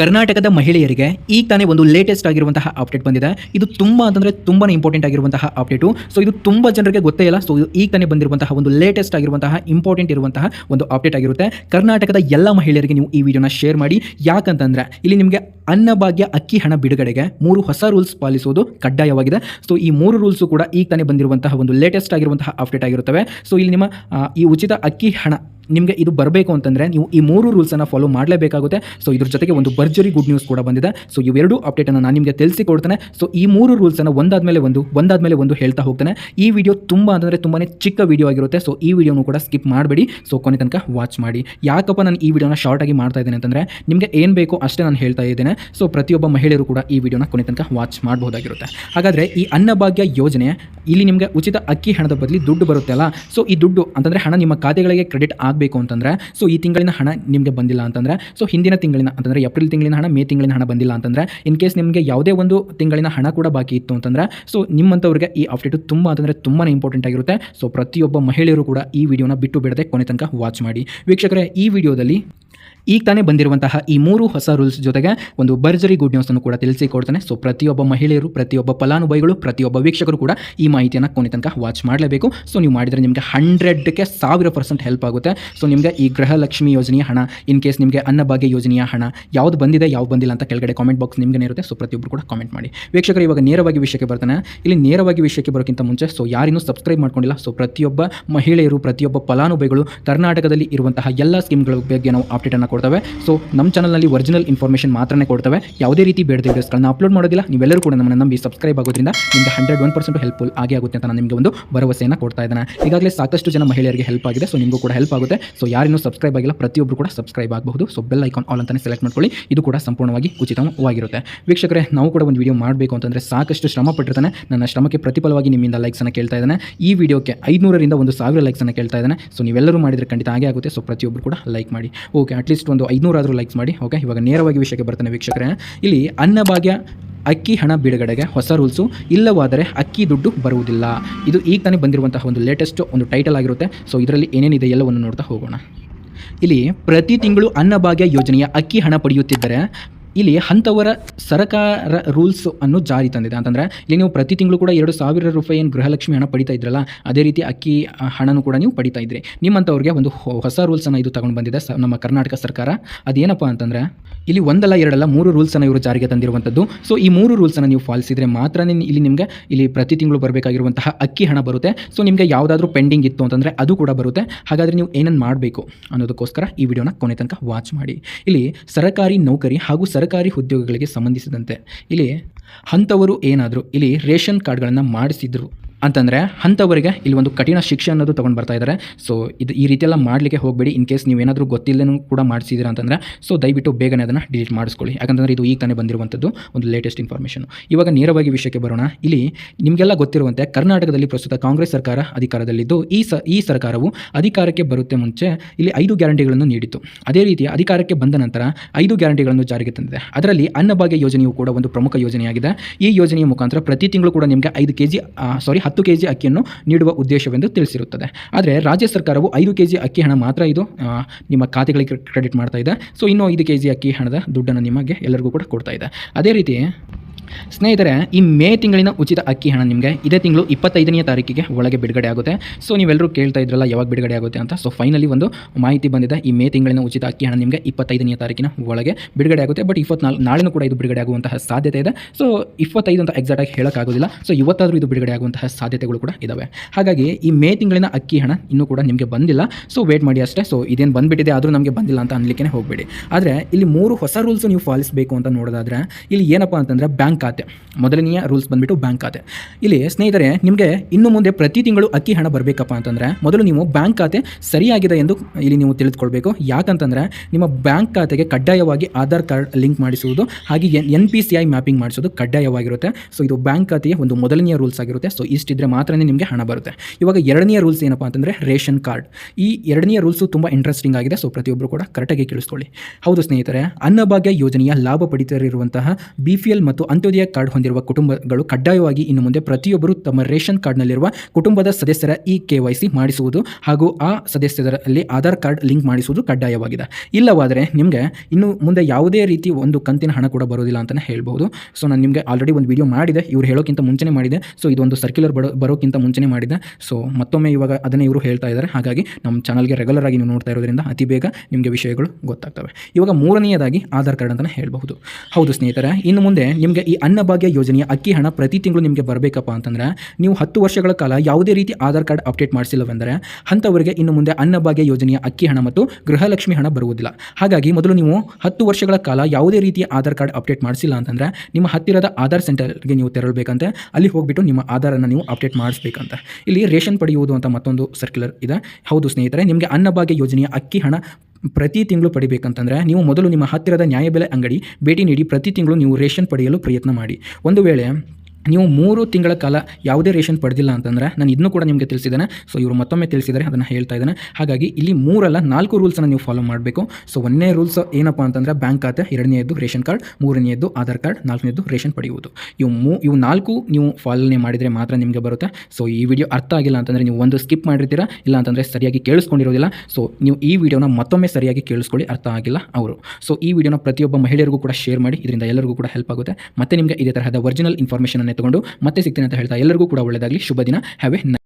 ಕರ್ನಾಟಕದ ಮಹಿಳೆಯರಿಗೆ ಈಗ ತಾನೇ ಒಂದು ಲೇಟೆಸ್ಟ್ ಆಗಿರುವಂತಹ ಅಪ್ಡೇಟ್ ಬಂದಿದೆ. ಇದು ತುಂಬ ಅಂತಂದರೆ ತುಂಬಾ ಇಂಪಾರ್ಟೆಂಟ್ ಆಗಿರುವಂತಹ ಅಪ್ಡೇಟು ಸೊ ಇದು ತುಂಬ ಜನರಿಗೆ ಗೊತ್ತೇ ಇಲ್ಲ. ಸೊ ಇದು ಈಗ ತಾನೇ ಬಂದಿರುವಂತಹ ಒಂದು ಲೇಟೆಸ್ಟ್ ಆಗಿರುವಂತಹ ಇಂಪಾರ್ಟೆಂಟ್ ಇರುವಂತಹ ಒಂದು ಅಪ್ಡೇಟ್ ಆಗಿರುತ್ತೆ. ಕರ್ನಾಟಕದ ಎಲ್ಲ ಮಹಿಳೆಯರಿಗೆ ನೀವು ಈ ವಿಡಿಯೋನ ಶೇರ್ ಮಾಡಿ. ಯಾಕಂತಂದ್ರೆ ಇಲ್ಲಿ ನಿಮಗೆ ಅನ್ನಭಾಗ್ಯ, ಅಕ್ಕಿ ಹಣ ಬಿಡುಗಡೆಗೆ ಮೂರು ಹೊಸ ರೂಲ್ಸ್ ಪಾಲಿಸುವುದು ಕಡ್ಡಾಯವಾಗಿದೆ. ಸೊ ಈ ಮೂರು ರೂಲ್ಸು ಕೂಡ ಈಗ ತಾನೇ ಬಂದಿರುವಂತಹ ಒಂದು ಲೇಟೆಸ್ಟ್ ಆಗಿರುವಂತಹ ಅಪ್ಡೇಟ್ ಆಗಿರುತ್ತವೆ. ಸೊ ಇಲ್ಲಿ ನಿಮ್ಮ ಈ ಉಚಿತ ಅಕ್ಕಿ ಹಣ ನಿಮಗೆ ಇದು ಬರಬೇಕು ಅಂತಂದರೆ ನೀವು ಈ ಮೂರು ರೂಲ್ಸನ್ನು ಫಾಲೋ ಮಾಡಲೇಬೇಕಾಗುತ್ತೆ. ಸೊ ಇದ್ರ ಜೊತೆಗೆ ಒಂದು ಭರ್ಜರಿ ಗುಡ್ ನ್ಯೂಸ್ ಕೂಡ ಬಂದಿದೆ. ಸೊ ಇವೆರಡು ಅಪ್ಡೇಟನ್ನು ನಾನು ನಿಮಗೆ ತಿಳಿಸಿಕೊಡ್ತೇನೆ. ಸೊ ಈ ಮೂರು ರೂಲ್ಸನ್ನು ಒಂದಾದ್ಮೇಲೆ ಒಂದು ಒಂದಾದ ಮೇಲೆ ಒಂದು ಹೇಳ್ತಾ ಹೋಗ್ತೇನೆ. ಈ ವಿಡಿಯೋ ತುಂಬ ಅಂತಂದರೆ ತುಂಬಾ ಚಿಕ್ಕ ವಿಡಿಯೋ ಆಗಿರುತ್ತೆ. ಸೊ ಈ ವಿಡಿಯೋನು ಕೂಡ ಸ್ಕಿಪ್ ಮಾಡಬೇಡಿ. ಸೊ ಕೊನೆ ತನಕ ವಾಚ್ ಮಾಡಿ. ಯಾಕಪ್ಪ ನಾನು ಈ ವಿಡಿಯೋನ ಶಾರ್ಟ್ ಆಗಿ ಮಾಡ್ತಾ ಇದ್ದೇನೆ ಅಂತಂದರೆ ನಿಮಗೆ ಏನು ಬೇಕೋ ಅಷ್ಟೇ ನಾನು ಹೇಳ್ತಾ ಇದ್ದೇನೆ. ಸೊ ಪ್ರತಿಯೊಬ್ಬ ಮಹಿಳೆಯರು ಕೂಡ ಈ ವಿಡಿಯೋನ ಕೊನೆ ತನಕ ವಾಚ್ ಮಾಡಬಹುದಾಗಿರುತ್ತೆ. ಹಾಗಾದರೆ ಈ ಅನ್ನಭಾಗ್ಯ ಯೋಜನೆ, ಇಲ್ಲಿ ನಿಮಗೆ ಉಚಿತ ಅಕ್ಕಿ ಹಣದ ಬದಲಿ ದುಡ್ಡು ಬರುತ್ತೆ ಅಲ್ಲ ಸೊ ಈ ದುಡ್ಡು ಅಂತಂದರೆ ಹಣ ನಿಮ್ಮ ಖಾತೆಗಳಿಗೆ ಕ್ರೆಡಿಟ್ ಆಗಬೇಕು ಅಂತಂದರೆ ಸೊ ಈ ತಿಂಗಳಿನ ಹಣ ನಿಮಗೆ ಬಂದಿಲ್ಲ ಅಂತಂದರೆ ಸೊ ಹಿಂದಿನ ತಿಂಗಳಿನ, ಅಂತಂದರೆ ಏಪ್ರಿಲ್ ತಿಂಗಳಿನ ಹಣ ಮೇ ತಿಂಗಳಿನ ಹಣ ಬಂದಿಲ್ಲ ಅಂತಂದರೆ ಇನ್ ಕೇಸ್ ನಿಮಗೆ ಯಾವುದೇ ಒಂದು ತಿಂಗಳಿನ ಹಣ ಕೂಡ ಬಾಕಿ ಇತ್ತು ಅಂತಂದರೆ ಸೊ ನಿಮ್ಮಂಥವ್ರಿಗೆ ಈ ಅಪ್ಡೇಟು ತುಂಬ ಅಂತಂದರೆ ತುಂಬಾ ಇಂಪಾರ್ಟೆಂಟ್ ಆಗಿರುತ್ತೆ. ಸೊ ಪ್ರತಿಯೊಬ್ಬ ಮಹಿಳೆಯರು ಕೂಡ ಈ ವಿಡಿಯೋನ ಬಿಟ್ಟು ಬಿಡದೆ ಕೊನೆ ತನಕ ವಾಚ್ ಮಾಡಿ. ವೀಕ್ಷಕರೇ, ಈ ವಿಡಿಯೋದಲ್ಲಿ ಈಗ ತಾನೇ ಬಂದಿರುವಂತಹ ಈ ಮೂರು ಹೊಸ ರೂಲ್ಸ್ ಜೊತೆಗೆ ಒಂದು ಬರ್ಜರಿ ಗುಡ್ ನ್ಯೂಸ್ ಅನ್ನು ಕೂಡ ತಿಳಿಸಿಕೊಡ್ತಾನೆ. ಸೊ ಪ್ರತಿಯೊಬ್ಬ ಮಹಿಳೆಯರು, ಪ್ರತಿಯೊಬ್ಬ ಫಲಾನುಭವಿಗಳು, ಪ್ರತಿಯೊಬ್ಬ ವೀಕ್ಷಕರು ಕೂಡ ಈ ಮಾಹಿತಿಯನ್ನು ಕೊನೆ ತನಕ ವಾಚ್ ಮಾಡಲೇಬೇಕು. ಸೊ ನೀವು ಮಾಡಿದರೆ ನಿಮಗೆ ಹಂಡ್ರೆಡ್ಗೆ ಸಾವಿರ ಪರ್ಸೆಂಟ್ ಹೆಲ್ಪ್ ಆಗುತ್ತೆ. ಸೊ ನಿಮಗೆ ಈ ಗೃಹಲಕ್ಷ್ಮಿ ಯೋಜನೆಯ ಹಣ ಇನ್ ಕೇಸ್ ನಿಮಗೆ ಅನ್ನಭಾಗ್ಯ ಯೋಜನೆಯ ಹಣ ಯಾವ್ದು ಬಂದಿದೆ, ಯಾವ್ದು ಬಂದಿಲ್ಲ ಅಂತ ಕೆಳಗಡೆ ಕಾಮೆಂಟ್ ಬಾಕ್ಸ್ ನಿಮಗೆ ಇರುತ್ತೆ. ಸೊ ಪ್ರತಿಯೊಬ್ಬರು ಕೂಡ ಕಾಮೆಂಟ್ ಮಾಡಿ. ವೀಕ್ಷಕರು, ಇವಾಗ ನೇರವಾಗಿ ವಿಷಯಕ್ಕೆ ಬರ್ತಾನೆ. ಇಲ್ಲಿ ನೇರವಾಗಿ ವಿಷಯಕ್ಕೆ ಬರೋಕ್ಕಿಂತ ಮುಂಚೆ ಸೊ ಯಾರಿನ್ನೂ ಸಬ್ಸ್ಕ್ರೈಬ್ ಮಾಡ್ಕೊಂಡಿಲ್ಲ. ಸೊ ಪ್ರತಿಯೊಬ್ಬ ಮಹಿಳೆಯರು, ಪ್ರತಿಯೊಬ್ಬ ಫಲಾನುಭವಿಗಳು ಕರ್ನಾಟಕದಲ್ಲಿ ಇರುವಂತಹ ಎಲ್ಲ ಸ್ಕೀಮ್ಗಳ ಬಗ್ಗೆ ನಾವು ಅಪ್ಡೇಟನ್ನು ಕೊಡ್ತೇವೆ. ಸೊ ನಮ್ಮ ಚಾನಲ್ನಲ್ಲಿ ಒರಿಜಿನಲ್ ಇನ್ಫಾರ್ಮೇಷನ್ ಮಾತ್ರನೇ ಕೊಡ್ತವೆ. ಯಾವುದೇ ರೀತಿ ಬೇಡದ ವಿಡಿಯೋಸ್ಗಳನ್ನ ಅಪ್ಲೋಡ್ ಮಾಡೋದಿಲ್ಲ. ನೀವೆಲ್ಲರೂ ಕೂಡ ನಮ್ಮನ್ನು ನಂಬಿ ಸಬ್ಸ್ಕ್ರೈಬ್ ಆಗೋದ್ರಿಂದ ನಿಮಗೆ ಹಂಡ್ರೆಡ್ ಒನ್ ಪರ್ಸೆಂಟ್ ಹೆಲ್ಪ್ಫುಲ್ ಆಗಿ ಆಗುತ್ತೆ ಅಂತ ನಾನು ನಿಮಗೆ ಒಂದು ಭರವಸೆಯನ್ನು ಕೊಡ್ತಾ ಇದ್ದಾನೆ. ಈಗಾಗಲೇ ಸಾಕಷ್ಟು ಜನ ಮಹಿಳೆಯರಿಗೆ ಹೆಲ್ಪ್ ಆಗಿದೆ. ಸೊ ನಿಮಗೂ ಕೂಡ ಹೆಲ್ಪ್ ಆಗುತ್ತೆ. ಸೊ ಯಾರಿನ್ನೂ ಸಬ್ಸ್ಕ್ರೈಬ್ ಆಗಿಲ್ಲ ಪ್ರತಿಯೊಬ್ಬರು ಕೂಡ ಸಬ್ಸ್ಕ್ರೈಬ್ ಆಗಬಹುದು. ಸೊ ಬೆಲ್ ಐಕಾನ್ ಆಲ್ ಅಂತಾನೆ ಸೆಲೆಕ್ಟ್ ಮಾಡ್ಕೊಳ್ಳಿ. ಇದು ಕೂಡ ಸಂಪೂರ್ಣವಾಗಿ ಉಚಿತವಾಗಿರುತ್ತೆ. ವೀಕ್ಷಕರೇ, ನಾವು ಕೂಡ ಒಂದು ವಿಡಿಯೋ ಮಾಡಬೇಕು ಅಂತಂದರೆ ಸಾಕಷ್ಟು ಶ್ರಮ ಪಟ್ಟಿರ್ತಾನೆ. ನನ್ನ ಶ್ರಮಕ್ಕೆ ಪ್ರತಿಫಲವಾಗಿ ನಿಮ್ಮಿಂದ ಲೈಕ್ಸನ್ನು ಕೇಳ್ತಾ ಇದ್ದಾನೆ. ಈ ವಿಡಿಯೋಕ್ಕೆ ಐದುನೂರರಿಂದ ಒಂದು ಸಾವಿರ ಲೈಕ್ಸನ್ನು ಕೇಳ್ತಾ ಇದ್ದಾನೆ. ಸೊ ನೀವೆಲ್ಲರೂ ಮಾಡಿದರೆ ಖಂಡಿತ ಹಾಗೆ ಆಗುತ್ತೆ. ಸೊ ಪ್ರತಿಯೊಬ್ಬರು ಕೂಡ ಲೈಕ್ ಮಾಡಿ. ಓಕೆ ಅಟ್ಲೀಸ್ಟ್ ಒಂದು ಐನೂರಾದರೂ ಲೈಕ್ಸ್ ಮಾಡಿ ಓಕೆ ಇವಾಗ ನೇರವಾಗಿ ವಿಷಯಕ್ಕೆ ಬರ್ತಾನೆ ವೀಕ್ಷಕರೇ. ಇಲ್ಲಿ ಅನ್ನಭಾಗ್ಯ, ಅಕ್ಕಿ, ಹಣ ಬಿಡುಗಡೆಗೆ ಹೊಸ ರೂಲ್ಸು ಇಲ್ಲವಾದರೆ ಅಕ್ಕಿ ದುಡ್ಡು ಬರುವುದಿಲ್ಲ. ಇದು ಈಗ ತಾನೇ ಬಂದಿರುವಂತಹ ಒಂದು ಲೇಟೆಸ್ಟ್ ಒಂದು ಟೈಟಲ್ ಆಗಿರುತ್ತೆ. ಸೊ ಇದರಲ್ಲಿ ಏನೇನಿದೆ ಎಲ್ಲವನ್ನು ನೋಡ್ತಾ ಹೋಗೋಣ. ಇಲ್ಲಿ ಪ್ರತಿ ತಿಂಗಳು ಅನ್ನಭಾಗ್ಯ ಯೋಜನೆಯ ಅಕ್ಕಿ ಹಣ ಪಡೆಯುತ್ತಿದ್ದರೆ ಇಲ್ಲಿ ಅಂಥವರ ಸರಕಾರ ರೂಲ್ಸ್ ಅನ್ನು ಜಾರಿ ತಂದಿದೆ. ಅಂತಂದರೆ, ಇಲ್ಲಿ ನೀವು ಪ್ರತಿ ತಿಂಗಳು ಕೂಡ ಎರಡು ಸಾವಿರ ರೂಪಾಯಿ ಏನು ಗೃಹಲಕ್ಷ್ಮಿ ಹಣ ಪಡಿತಾ ಇದ್ರಲ್ಲ, ಅದೇ ರೀತಿ ಅಕ್ಕಿ ಹಣನೂ ಕೂಡ ನೀವು ಪಡಿತಾ ಇದ್ರಿ. ನಿಮ್ಮಂಥವ್ರಿಗೆ ಒಂದು ಹೊಸ ರೂಲ್ಸನ್ನು ಇದು ತಗೊಂಡು ಬಂದಿದೆ ಸ, ನಮ್ಮ ಕರ್ನಾಟಕ ಸರ್ಕಾರ. ಅದೇನಪ್ಪ ಅಂತಂದರೆ, ಇಲ್ಲಿ ಒಂದಲ್ಲ ಎರಡಲ್ಲ ಮೂರು ರೂಲ್ಸನ್ನು ಇವರು ಜಾರಿಗೆ ತಂದಿರುವಂಥದ್ದು. ಸೊ, ಈ ಮೂರು ರೂಲ್ಸನ್ನು ನೀವು ಪಾಲಿಸಿದರೆ ಮಾತ್ರ ಇಲ್ಲಿ ನಿಮಗೆ ಇಲ್ಲಿ ಪ್ರತಿ ತಿಂಗಳು ಬರಬೇಕಾಗಿರುವಂತಹ ಅಕ್ಕಿ ಹಣ ಬರುತ್ತೆ. ಸೊ, ನಿಮಗೆ ಯಾವುದಾದ್ರೂ ಪೆಂಡಿಂಗ್ ಇತ್ತು ಅಂತಂದರೆ ಅದು ಕೂಡ ಬರುತ್ತೆ. ಹಾಗಾದರೆ ನೀವು ಏನನ್ನು ಮಾಡಬೇಕು ಅನ್ನೋದಕ್ಕೋಸ್ಕರ ಈ ವಿಡಿಯೋನ ಕೊನೆ ತನಕ ವಾಚ್ ಮಾಡಿ. ಇಲ್ಲಿ ಸರಕಾರಿ ನೌಕರಿ ಹಾಗೂ ಸರ್ಕಾರಿ ಉದ್ಯೋಗಗಳಿಗೆ ಸಂಬಂಧಿಸಿದಂತೆ. ಇಲ್ಲಿ ಅಂಥವರು ಏನಾದರೂ ಇಲ್ಲಿ ರೇಷನ್ ಕಾರ್ಡ್ಗಳನ್ನು ಮಾಡಿಸಿದ್ರು. ಅಂತಂದರೆ ಅಂಥವರಿಗೆ ಇಲ್ಲಿ ಒಂದು ಕಠಿಣ ಶಿಕ್ಷೆ ಅನ್ನೋದು ತೊಗೊಂಡು ಬರ್ತಾ ಇದ್ದಾರೆ ಸೊ ಇದು ಈ ರೀತಿಯೆಲ್ಲ ಮಾಡಲಿಕ್ಕೆ ಹೋಗಬೇಡಿ. ಇನ್ ಕೇಸ್ ನೀವೇನಾದರೂ ಗೊತ್ತಿಲ್ಲನೂ ಕೂಡ ಮಾಡಿಸಿದ್ದೀರಾ ಅಂತಂದರೆ ಸೊ ದಯವಿಟ್ಟು ಬೇಗನೆ ಅದನ್ನು ಡಿಲೀಟ್ ಮಾಡಿಸ್ಕೊಳ್ಳಿ. ಯಾಕಂತಂದರೆ ಇದು ಈಗ ತಾನೇ ಬಂದಿರುವಂಥದ್ದು ಒಂದು ಲೇಟೆಸ್ಟ್ ಇನ್ಫಾರ್ಮೇಷನ್ ಇವಾಗ ನೇರವಾಗಿ ವಿಷಯಕ್ಕೆ ಬರೋಣ. ಇಲ್ಲಿ ನಿಮಗೆಲ್ಲ ಗೊತ್ತಿರುವಂತೆ ಕರ್ನಾಟಕದಲ್ಲಿ ಪ್ರಸ್ತುತ ಕಾಂಗ್ರೆಸ್ ಸರ್ಕಾರ ಅಧಿಕಾರದಲ್ಲಿದ್ದು, ಈ ಸ, ಈ ಸರ್ಕಾರವು ಅಧಿಕಾರಕ್ಕೆ ಬರುತ್ತೆ ಮುಂಚೆ ಇಲ್ಲಿ ಐದು ಗ್ಯಾರಂಟಿಗಳನ್ನು ನೀಡಿತು ಅದೇ ರೀತಿ ಅಧಿಕಾರಕ್ಕೆ ಬಂದ ನಂತರ ಐದು ಗ್ಯಾರಂಟಿಗಳನ್ನು ಜಾರಿಗೆ ತಂದಿದೆ. ಅದರಲ್ಲಿ ಅನ್ನಭಾಗ್ಯ ಯೋಜನೆಯು ಕೂಡ ಒಂದು ಪ್ರಮುಖ ಯೋಜನೆಯಾಗಿದೆ. ಈ ಯೋಜನೆಯ ಮುಖಾಂತರ ಪ್ರತಿ ತಿಂಗಳು ಕೂಡ ನಿಮಗೆ ಐದು ಕೆ ಜಿ ಸಾರಿ ಹತ್ತು ಕೆ ಜಿ ಅಕ್ಕಿಯನ್ನು ನೀಡುವ ಉದ್ದೇಶವೆಂದು ತಿಳಿಸಿರುತ್ತದೆ. ಆದರೆ ರಾಜ್ಯ ಸರ್ಕಾರವು ಐದು ಕೆ ಜಿ ಅಕ್ಕಿ ಹಣ ಮಾತ್ರ ಇದು ನಿಮ್ಮ ಖಾತೆಗಳಿಗೆ ಕ್ರೆಡಿಟ್ ಮಾಡ್ತಾ ಇದೆ. ಸೊ ಇನ್ನೂ ಐದು ಕೆ ಅಕ್ಕಿ ಹಣದ ದುಡ್ಡನ್ನು ನಿಮಗೆ ಎಲ್ಲರಿಗೂ ಕೂಡ ಕೊಡ್ತಾ ಇದೆ. ಅದೇ ರೀತಿ ಸ್ನೇಹಿತರೆ, ಈ ಮೇ ತಿಂಗಳಿನ ಉಚಿತ ಅಕ್ಕಿ ಹಣ ನಿಮಗೆ ಇದೇ ತಿಂಗಳು ಇಪ್ಪತ್ತೈದನೇ ತಾರೀಕಿಗೆ ಒಳಗೆ ಬಿಡುಗಡೆ ಆಗುತ್ತೆ. ಸೊ ನೀವೆಲ್ಲರೂ ಕೇಳ್ತಾ ಇದ್ರಲ್ಲ ಯಾವಾಗ ಬಿಡುಗಡೆ ಆಗುತ್ತೆ ಅಂತ. ಸೊ ಫೈನಲಿ ಒಂದು ಮಾಹಿತಿ ಬಂದಿದೆ. ಈ ಮೇ ತಿಂಗಳಿನ ಉಚಿತ ಅಕ್ಕಿ ಹಣ ನಿಮಗೆ ಇಪ್ಪತ್ತೈದನೇ ತಾರೀಕಿನ ಒಳಗೆ ಬಿಡುಗಡೆ ಆಗುತ್ತೆ. ಬಟ್ ಇಪ್ಪತ್ನಾಲ್ಕು ನಾಳೆನೂ ಕೂಡ ಇದು ಬಿಡುಗಡೆ ಆಗುವಂತಹ ಸಾಧ್ಯತೆ ಇದೆ. ಸೊ ಇಪ್ಪತ್ತೈದು ಅಂತ ಎಕ್ಸಾಕ್ಟಾಗಿ ಹೇಳೋಕ್ಕಾಗೋದಿಲ್ಲ. ಸೊ ಇವತ್ತಾದರೂ ಇದು ಬಿಡುಗಡೆ ಆಗುವಂತಹ ಸಾಧ್ಯತೆಗಳು ಕೂಡ ಇದ್ದಾವೆ ಹಾಗಾಗಿ ಈ ಮೇ ತಿಂಗಳಿನ ಅಕ್ಕಿ ಹಣ ಇನ್ನೂ ಕೂಡ ನಿಮಗೆ ಬಂದಿಲ್ಲ. ಸೊ ವೇಟ್ ಮಾಡಿ ಅಷ್ಟೇ. ಸೊ ಇದೇನು ಬಂದುಬಿಟ್ಟಿದೆ ಆದರೂ ನಮಗೆ ಬಂದಿಲ್ಲ ಅಂತ ಅನ್ಲಿಕ್ಕೆ ಹೋಗಬೇಡಿ. ಆದರೆ, ಇಲ್ಲಿ ಮೂರು ಹೊಸ ರೂಲ್ಸ್ ನೀವು ಪಾಲಿಸಬೇಕು ಅಂತ ನೋಡೋದಾದ್ರೆ, ಇಲ್ಲಿ ಏನಪ್ಪ ಅಂತಂದರೆ, ಬ್ಯಾಂಕ್ ಖಾತೆ. ಮೊದಲನೆಯ ರೂಲ್ಸ್ ಬಂದುಬಿಟ್ಟು ಬ್ಯಾಂಕ್ ಖಾತೆ. ಇಲ್ಲಿ ಸ್ನೇಹಿತರೆ, ನಿಮಗೆ ಇನ್ನು ಮುಂದೆ ಪ್ರತಿ ತಿಂಗಳು ಅಕ್ಕಿ ಹಣ ಬರಬೇಕಪ್ಪ ಅಂತಂದರೆ, ಮೊದಲು ನೀವು ಬ್ಯಾಂಕ್ ಖಾತೆ ಸರಿಯಾಗಿದೆ ಎಂದು ಇಲ್ಲಿ ನೀವು ತಿಳಿದುಕೊಳ್ಬೇಕು. ಯಾಕಂತಂದರೆ, ನಿಮ್ಮ ಬ್ಯಾಂಕ್ ಖಾತೆಗೆ ಕಡ್ಡಾಯವಾಗಿ ಆಧಾರ್ ಕಾರ್ಡ್ ಲಿಂಕ್ ಮಾಡಿಸುವುದು, ಹಾಗೆ N P C I mapping ಮಾಡಿಸೋದು ಕಡ್ಡಾಯವಾಗಿರುತ್ತೆ. ಸೊ ಇದು ಬ್ಯಾಂಕ್ ಖಾತೆಯ ಒಂದು ಮೊದಲನೆಯ ರೂಲ್ಸ್ ಆಗಿರುತ್ತೆ. ಸೊ ಇಷ್ಟಿದ್ರೆ ಮಾತ್ರನೇ ನಿಮಗೆ ಹಣ ಬರುತ್ತೆ. ಇವಾಗ ಎರಡನೆಯ ರೂಲ್ಸ್ ಏನಪ್ಪ ಅಂತಂದರೆ, ರೇಷನ್ ಕಾರ್ಡ್. ಈ ಎರಡನೆಯ ರೂಲ್ಸು ತುಂಬ ಇಂಟ್ರೆಸ್ಟಿಂಗ್ ಆಗಿದೆ. ಸೊ ಪ್ರತಿಯೊಬ್ಬರು ಕೂಡ ಕರೆಕ್ಟಾಗಿ ಕೇಳಿಸ್ಕೊಳ್ಳಿ. ಹೌದು ಸ್ನೇಹಿತರೆ, ಅನ್ನಭಾಗ್ಯ ಯೋಜನೆಯ ಲಾಭ ಪಡಿತರಿರುವಂತಹ ಬಿ ಮತ್ತು ಅಂತ್ಯೋದಯ ಅಂತ್ಯೋದಯ ಕಾರ್ಡ್ ಹೊಂದಿರುವ ಕುಟುಂಬಗಳು ಕಡ್ಡಾಯವಾಗಿ ಇನ್ನು ಮುಂದೆ ಪ್ರತಿಯೊಬ್ಬರು ತಮ್ಮ ರೇಷನ್ ಕಾರ್ಡ್ನಲ್ಲಿರುವ ಕುಟುಂಬದ ಸದಸ್ಯರ ಇ ಕೆ ಮಾಡಿಸುವುದು ಹಾಗೂ ಆ ಸದಸ್ಯರಲ್ಲಿ ಆಧಾರ್ ಕಾರ್ಡ್ ಲಿಂಕ್ ಮಾಡಿಸುವುದು ಕಡ್ಡಾಯವಾಗಿದೆ. ಇಲ್ಲವಾದರೆ ನಿಮಗೆ ಇನ್ನು ಮುಂದೆ ಯಾವುದೇ ರೀತಿ ಒಂದು ಕಂತಿನ ಹಣ ಕೂಡ ಬರೋದಿಲ್ಲ ಅಂತಲೇ ಹೇಳ್ಬೋದು. ಸೊ, ನಾನು ನಿಮಗೆ ಆಲ್ರೆಡಿ ಒಂದು ವಿಡಿಯೋ ಮಾಡಿದೆ. ಇವ್ರು ಹೇಳೋಕ್ಕಿಂತ ಮುಂಚೆನೇ ಮಾಡಿದೆ. ಸೊ, ಇದೊಂದು ಸರ್ಕ್ಯುಲರ್ ಬರೋ, ಬರೋಕ್ಕಿಂತ ಮುಂಚೆನೇ ಮಾಡಿದೆ. ಸೊ, ಮತ್ತೊಮ್ಮೆ ಇವಾಗ ಅದನ್ನೇ ಇವರು ಹೇಳ್ತಾ ಇದ್ದಾರೆ. ಹಾಗಾಗಿ ನಮ್ಮ ಚಾನಲ್ಗೆ ರೆಗ್ಯುಲರ್ ಆಗಿ ನೀವು ನೋಡ್ತಾ ಇರೋದ್ರಿಂದ ಅತಿ ಬೇಗ ನಿಮಗೆ ವಿಷಯಗಳು ಗೊತ್ತಾಗ್ತವೆ. ಇವಾಗ ಮೂರನೆಯದಾಗಿ ಆಧಾರ್ ಕಾರ್ಡ್ ಅಂತಲೇ ಹೇಳಬಹುದು. ಹೌದು ಸ್ನೇಹಿತರೆ, ಇನ್ನು ಮುಂದೆ ನಿಮಗೆ ಅನ್ನಭಾಗ್ಯ ಯೋಜನೆಯ ಅಕ್ಕಿ ಹಣ ಪ್ರತಿ ತಿಂಗಳು ನಿಮಗೆ ಬರಬೇಕಪ್ಪ ಅಂತಂದರೆ ನೀವು ಹತ್ತು ವರ್ಷಗಳ ಕಾಲ ಯಾವುದೇ ರೀತಿ ಆಧಾರ್ ಕಾರ್ಡ್ ಅಪ್ಡೇಟ್ ಮಾಡಿಸಿಲ್ಲವೆಂದರೆ ಅಂಥವರಿಗೆ ಇನ್ನು ಮುಂದೆ ಅನ್ನಭಾಗ್ಯ ಯೋಜನೆಯ ಅಕ್ಕಿ ಹಣ ಮತ್ತು ಗೃಹಲಕ್ಷ್ಮಿ ಹಣ ಬರುವುದಿಲ್ಲ. ಹಾಗಾಗಿ ಮೊದಲು ನೀವು ಹತ್ತು ವರ್ಷಗಳ ಕಾಲ ಯಾವುದೇ ರೀತಿಯ ಆಧಾರ್ ಕಾರ್ಡ್ ಅಪ್ಡೇಟ್ ಮಾಡಿಸಿಲ್ಲ ಅಂತಂದರೆ ನಿಮ್ಮ ಹತ್ತಿರದ ಆಧಾರ್ ಸೆಂಟರ್ಗೆ ನೀವು ತೆರಳಬೇಕಂತೆ, ಅಲ್ಲಿ ಹೋಗ್ಬಿಟ್ಟು ನಿಮ್ಮ ಆಧಾರನ್ನು ನೀವು ಅಪ್ಡೇಟ್ ಮಾಡಿಸ್ಬೇಕಂತ. ಇಲ್ಲಿ ರೇಷನ್ ಪಡೆಯುವುದು ಅಂತ ಮತ್ತೊಂದು ಸರ್ಕ್ಯುಲರ್ ಇದೆ. ಹೌದು ಸ್ನೇಹಿತರೆ, ನಿಮಗೆ ಅನ್ನಭಾಗ್ಯ ಯೋಜನೆಯ ಅಕ್ಕಿ ಹಣ ಪ್ರತಿ ತಿಂಗಳು ಪಡಿಬೇಕಂತಂದರೆ ನೀವು ಮೊದಲು ನಿಮ್ಮ ಹತ್ತಿರದ ನ್ಯಾಯಬೆಲೆ ಅಂಗಡಿ ಭೇಟಿ ನೀಡಿ ಪ್ರತಿ ತಿಂಗಳು ನೀವು ರೇಷನ್ ಪಡೆಯಲು ಪ್ರಯತ್ನ ಮಾಡಿ. ಒಂದು ವೇಳೆ ನೀವು ಮೂರು ತಿಂಗಳ ಕಾಲ ಯಾವುದೇ ರೇಷನ್ ಪಡೆದಿಲ್ಲ ಅಂತಂದರೆ ನಾನು ಇದನ್ನು ಕೂಡ ನಿಮಗೆ ತಿಳಿಸಿದ್ದೇನೆ. ಸೊ ಇವರು ಮತ್ತೊಮ್ಮೆ ತಿಳಿಸಿದರೆ ಅದನ್ನು ಹೇಳ್ತಾ ಇದ್ದಾನೆ. ಹಾಗಾಗಿ ಇಲ್ಲಿ ಮೂರಲ್ಲ, ನಾಲ್ಕು ರೂಲ್ಸನ್ನು ನೀವು ಫಾಲೋ ಮಾಡಬೇಕು. ಸೊ ಒಂದನೇ ರೂಲ್ಸ್ ಏನಪ್ಪ ಅಂತಂದರೆ ಬ್ಯಾಂಕ್ ಖಾತೆ ಎರಡನೇದು ರೇಷನ್ ಕಾರ್ಡ್, ಮೂರನೆಯದ್ದು ಆಧಾರ್ ಕಾರ್ಡ್ ನಾಲ್ಕನೇದು ರೇಷನ್ ಪಡೆಯುವುದು. ಇವು ಮೂ, ಇವು ನಾಲ್ಕು ನೀವು ಪಾಲನೆ ಮಾಡಿದರೆ ಮಾತ್ರ ನಿಮಗೆ ಬರುತ್ತೆ. ಸೊ ಈ ವಿಡಿಯೋ ಅರ್ಥ ಆಗಿಲ್ಲ ಅಂತಂದರೆ ನೀವು ಒಂದು ಸ್ಕಿಪ್ ಮಾಡಿರ್ತೀರಾ? ಇಲ್ಲ ಅಂತಂದರೆ ಸರಿಯಾಗಿ ಕೇಳಿಸ್ಕೊಂಡಿರೋದಿಲ್ಲ. ಸೊ ನೀವು ಈ ವಿಡಿಯೋನ ಮತ್ತೊಮ್ಮೆ ಸರಿಯಾಗಿ ಕೇಳಿಸ್ಕೊಳ್ಳಿ, ಅರ್ಥ ಆಗಿಲ್ಲ ಅವರು. ಸೊ ಈ ವಿಡಿಯೋನ ಪ್ರತಿಯೊಬ್ಬ ಮಹಿಳೆಯರಿಗೂ ಕೂಡ ಶೇರ್ ಮಾಡಿ, ಇದರಿಂದ ಎಲ್ಲರಿಗೂ ಕೂಡ ಹೆಲ್ಪ್ ಆಗುತ್ತೆ. ಮತ್ತೆ ನಿಮಗೆ ಇದೇ ತರಹದ ಒರಿಜಿನಲ್ ಇನ್ಫಾರ್ಮೇಷನ್ ತಗೊಂಡು ಮತ್ತೆ ಸಿಗ್ತೀನಿ ಅಂತ ಹೇಳ್ತಾ ಎಲ್ಲರಿಗೂ ಕೂಡ ಒಳ್ಳೆಯದಾಗಲಿ ಶುಭ ದಿನ. Have A